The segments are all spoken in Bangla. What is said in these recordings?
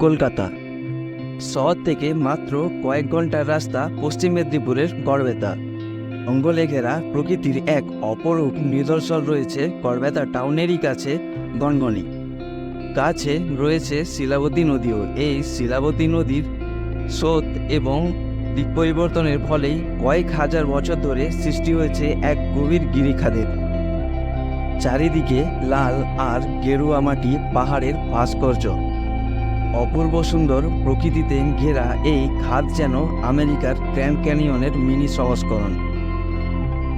কলকাতা। শহর থেকে মাত্র কয়েক ঘণ্টার রাস্তা পশ্চিম মেদিনীপুরের গড়বেতা জঙ্গলে ঘেরা প্রকৃতির এক অপরূপ নিদর্শন রয়েছে গড়বেতা টাউনেরই কাছে, গনগনি। কাছে রয়েছে শিলাবতী নদীও। এই শিলাবতী নদীর স্রোত এবং দিক পরিবর্তনের ফলেই কয়েক হাজার বছর ধরে সৃষ্টি হয়েছে এক গভীর গিরিখাদের চারিদিকে লাল আর গেরুয়া মাটি পাহাড়ের ভাস্কর্য। অপূর্ব সুন্দর প্রকৃতিতে ঘেরা এই খাদ যেন আমেরিকার গ্র্যান্ড ক্যানিয়নের মিনি সংস্করণ।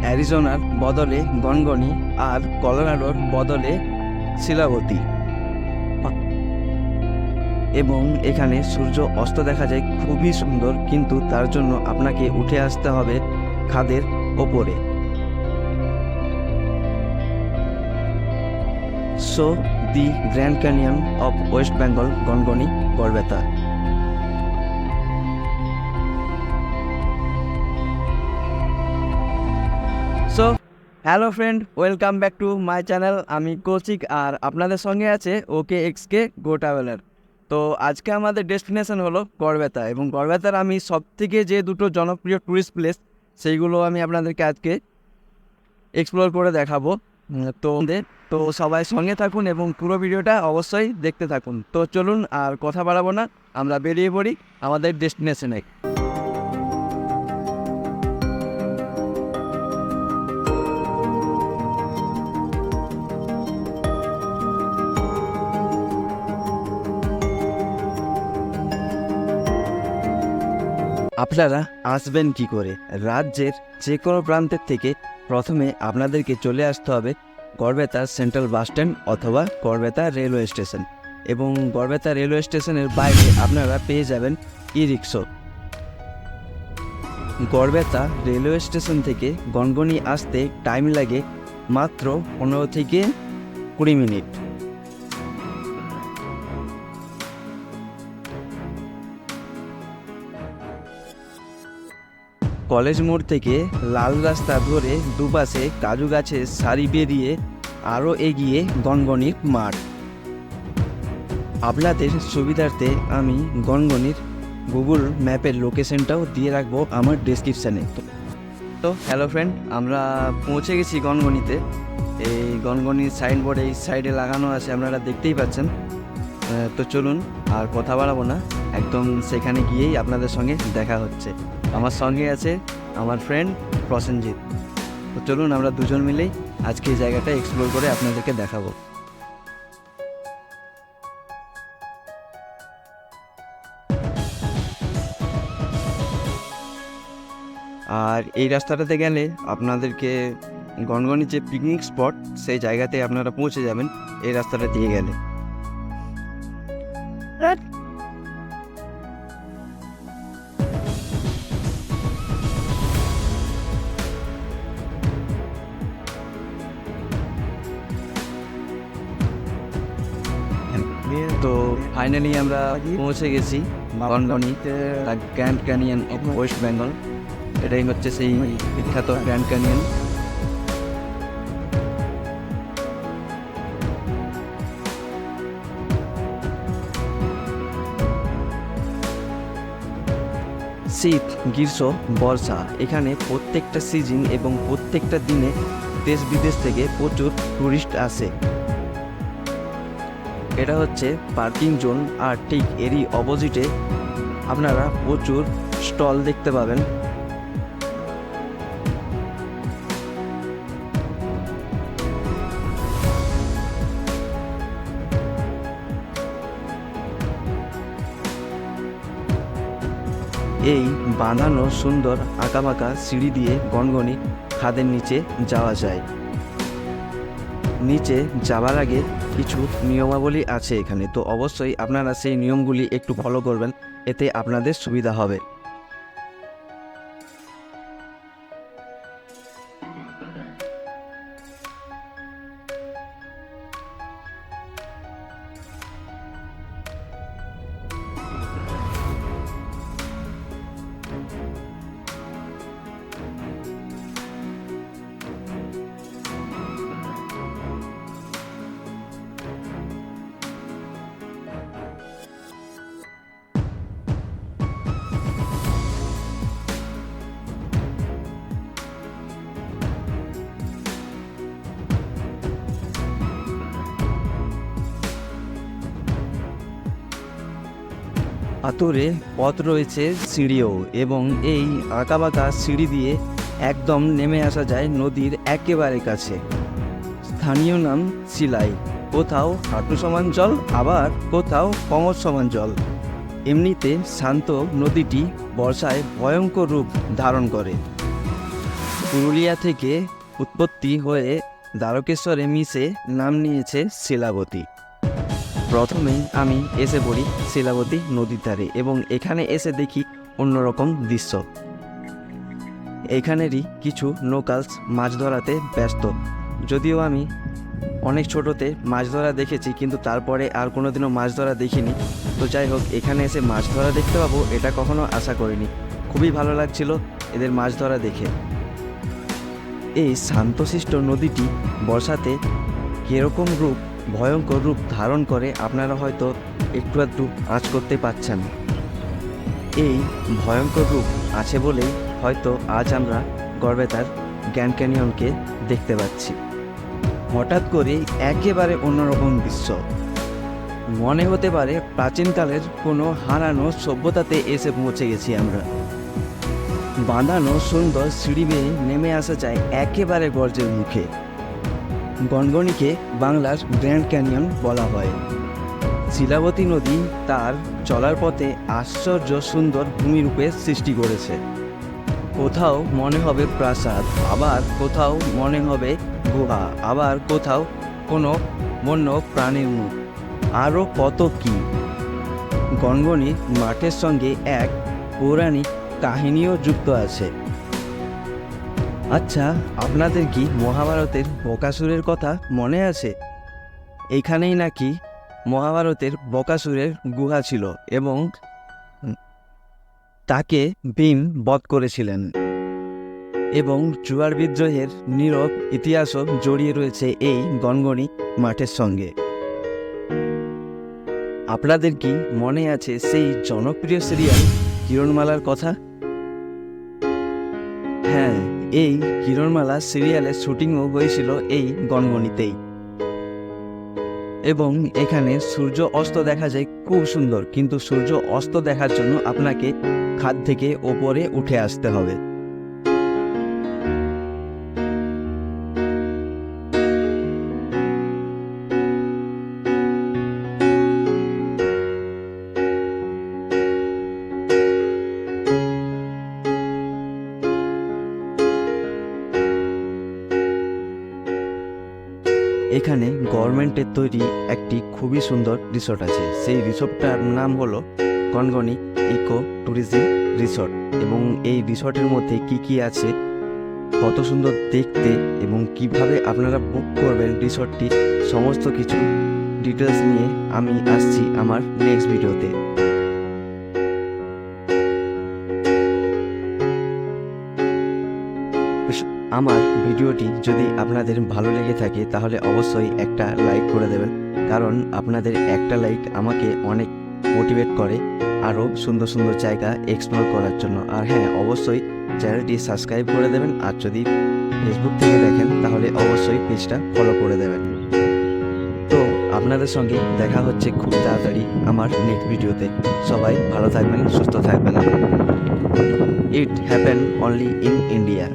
অ্যারিজোনার বদলে গনগনি আর কলোরাডোর বদলে শিলাবতী। এবং এখানে সূর্য অস্ত দেখা যায় খুবই সুন্দর, কিন্তু তার জন্য আপনাকে উঠে আসতে হবে খাদের ওপরে। So the Grand Canyon of West Bengal Gangani Garbeta so hello friend welcome back to my channel আমি কৌশিক আর আপনাদের সঙ্গে আছে ওকে এক্স কে গো ট্রাভেলার তো আজকে আমাদের ডেস্টিনেশন হলো গড়বেতা এবং গড়বেতার আমি সব থেকে যে দুটো জনপ্রিয় ট্যুরিস্ট প্লেস সেইগুলো আমি আপনাদেরকে আজকে এক্সপ্লোর করে দেখাবো। তো তো সবাই সঙ্গে থাকুন এবং পুরো ভিডিওটা অবশ্যই দেখতে থাকুন। তো চলুন আর কথা বাড়াবো না, আমরা বেরিয়ে পড়ি আমাদের ডেস্টিনেশনে। আপনারা আসবেন কি করে? রাজ্যের যে কোনো প্রান্তের থেকে প্রথমে আপনাদেরকে চলে আসতে হবে গড়বেতা সেন্ট্রাল বাস স্ট্যান্ড অথবা গড়বেতা রেলওয়ে স্টেশন। এবং গড়বেতা রেলওয়ে স্টেশনের বাইরে আপনারা পেয়ে যাবেন e rickshaw Garbeta railway station থেকে গনগনি আসতে টাইম লাগে মাত্র পনেরো থেকে কুড়ি মিনিট। কলেজ মোড় থেকে লাল রাস্তা ধরে দুপাশে কাজু গাছের সারি বেরিয়ে আরও এগিয়ে গনগনির মাঠ। আপনাদের সুবিধার্থে আমি গনগনির গুগল ম্যাপের লোকেশনটাও দিয়ে রাখব আমার ডিসক্রিপশানে তো হ্যালো ফ্রেন্ড আমরা পৌঁছে গেছি গনগনিতে। এই গনগনির সাইনবোর্ড এই সাইডে লাগানো আছে, আপনারা দেখতেই পাচ্ছেন। তো চলুন, আর কথা বাড়াবো না। একদম সেখানে গিয়েই আপনাদের সঙ্গে দেখা হচ্ছে। আমার সঙ্গে আছে আমার ফ্রেন্ড প্রসেনজিৎ। তো চলুন আমরা দুজন মিলেই আজকে এই জায়গাটা এক্সপ্লোর করে আপনাদেরকে দেখাবো। আর এই রাস্তাটাতে গেলে আপনাদেরকে গনগনি যে পিকনিক স্পট সেই জায়গাতে আপনারা পৌঁছে যাবেন এই রাস্তাটা দিয়ে গেলে। ফাইনালি আমরা পৌঁছে গেছি Gangani Grand Canyon of West Bengal এটাই হচ্ছে সেই বিখ্যাত গ্র্যান্ড ক্যানিয়ন শীত, গ্রীষ্ম, বর্ষা, এখানে প্রত্যেকটা সিজন এবং প্রত্যেকটা দিনে দেশ বিদেশ থেকে প্রচুর টুরিস্ট আসে। এটা হচ্ছে পার্কিং জোন, আর ঠিক এরই অপোজিটে আপনারা প্রচুর স্টল দেখতে পাবেন। এই বাঁধানো সুন্দর আঁকাবাঁকা সিঁড়ি দিয়ে গনগনি খাদের নিচে যাওয়া যায়। নিচে যাওয়ার আগে কিছু নিয়মাবলী আছে এখানে, তো অবশ্যই আপনারা সেই নিয়মগুলি একটু ফলো করবেন, এতে আপনাদের সুবিধা হবে। পাথরে পথ রয়েছে সিঁড়িও এবং এই আঁকাবাঁকা সিঁড়ি দিয়ে একদম নেমে আসা যায় নদীর একেবারে কাছে। স্থানীয় নাম সিলাই। কোথাও হাঁটু সমান জল, আবার কোথাও কমর সমান জল। এমনিতে শান্ত নদীটি বর্ষায় ভয়ঙ্কর রূপ ধারণ করে। পুরুলিয়া থেকে উৎপত্তি হয়ে দ্বারকেশ্বরে মিশে নাম নিয়েছে শিলাবতী। প্রথমে আমি এসে পড়ি শিলাবতী নদীর ধারে এবং এখানে এসে দেখি অন্যরকম দৃশ্য। এখানেরই কিছু লোকালস মাছ ধরাতে ব্যস্ত। যদিও আমি অনেক ছোটোতে মাছ ধরা দেখেছি, কিন্তু তারপরে আর কোনোদিনও মাছ ধরা দেখিনি। তো যাই হোক, এখানে এসে মাছ ধরা দেখতে পাবো এটা কখনো আশা করিনি। খুবই ভালো লাগছিল এদের মাছ ধরা দেখে। এই শান্তশিষ্ট নদীটি বর্ষাতে কীরকম রূপ ভয়ঙ্কর রূপ ধারণ করে আপনারা হয়তো একটু একটু আঁচ করতে পারছেন। এই ভয়ঙ্কর রূপ আছে বলেই হয়তো আজ আমরা গর্বেতার গ্র্যান্ড ক্যানিয়নকে দেখতে পাচ্ছি। হঠাৎ করে একেবারে অন্যরকম দৃশ্য। মনে হতে পারে প্রাচীনকালের কোনো হারানো সভ্যতাতে এসে পৌঁছে গেছি আমরা। বাঁধানো সুন্দর সিঁড়ি বেয়ে নেমে আসা যায় একেবারে গর্জের মুখে। গনগনিকে বাংলার গ্র্যান্ড ক্যানিয়ন বলা হয়। শিলাবতী নদী তার চলার পথে আশ্চর্য সুন্দর ভূমিরূপের সৃষ্টি করেছে। কোথাও মনে হবে প্রাসাদ, আবার কোথাও মনে হবে গুহা, আবার কোথাও কোনো বন্য প্রাণীর মুখ। আরও কত কি? গনগনি মাঠের সঙ্গে এক পৌরাণিক কাহিনীও যুক্ত আছে। আচ্ছা আপনাদের কি মহাভারতের বকাসুরের কথা মনে আছে? এখানেই নাকি মহাভারতের বকাসুরের গুহা ছিল এবং তাকে ভীম বধ করেছিলেন এবং জুয়ার বিদ্রোহের নীরব ইতিহাসও জড়িয়ে রয়েছে এই গনগনি মাঠের সঙ্গে। আপনাদের কি মনে আছে সেই জনপ্রিয় সিরিয়াল কিরণমালার কথা? হ্যাঁ এই কিরণমালা সিরিয়ালের শুটিংও হয়েছিল এই গনগনিতেই এবং এখানে সূর্য অস্ত দেখা যায় খুব সুন্দর, কিন্তু সূর্য অস্ত দেখার জন্য আপনাকে খাদ থেকে ওপরে উঠে আসতে হবে। এখানে গভর্নমেন্টের তৈরি একটি খুবই সুন্দর রিসোর্ট আছে। সেই রিসোর্টটার নাম হলো গনগনি ইকো ট্যুরিজম রিসোর্ট এবং এই রিসোর্টের মধ্যে কি কি আছে, কত সুন্দর দেখতে এবং কীভাবে আপনারা বুক করবেন রিসোর্টটি, সমস্ত কিছু ডিটেলস নিয়ে আমি আসছি আমার নেক্সট ভিডিওতে আমার ভিডিওটি যদি আপনাদের ভালো লেগে থাকে, তাহলে অবশ্যই একটা লাইক করে দেবেন। কারণ আপনাদের একটা লাইক আমাকে অনেক মোটিভেট করে আরও সুন্দর সুন্দর জায়গা এক্সপ্লোর করার জন্য। আর হ্যাঁ অবশ্যই চ্যানেলটি সাবস্ক্রাইব করে দেবেন। আর যদি ফেসবুক থেকে দেখেন, তাহলে অবশ্যই পেজটা ফলো করে দেবেন। তো আপনাদের সঙ্গে দেখা হচ্ছে খুব তাড়াতাড়ি আমার নেক্সট ভিডিওতে সবাই ভালো থাকবেন, সুস্থ থাকবেন। It happen only in India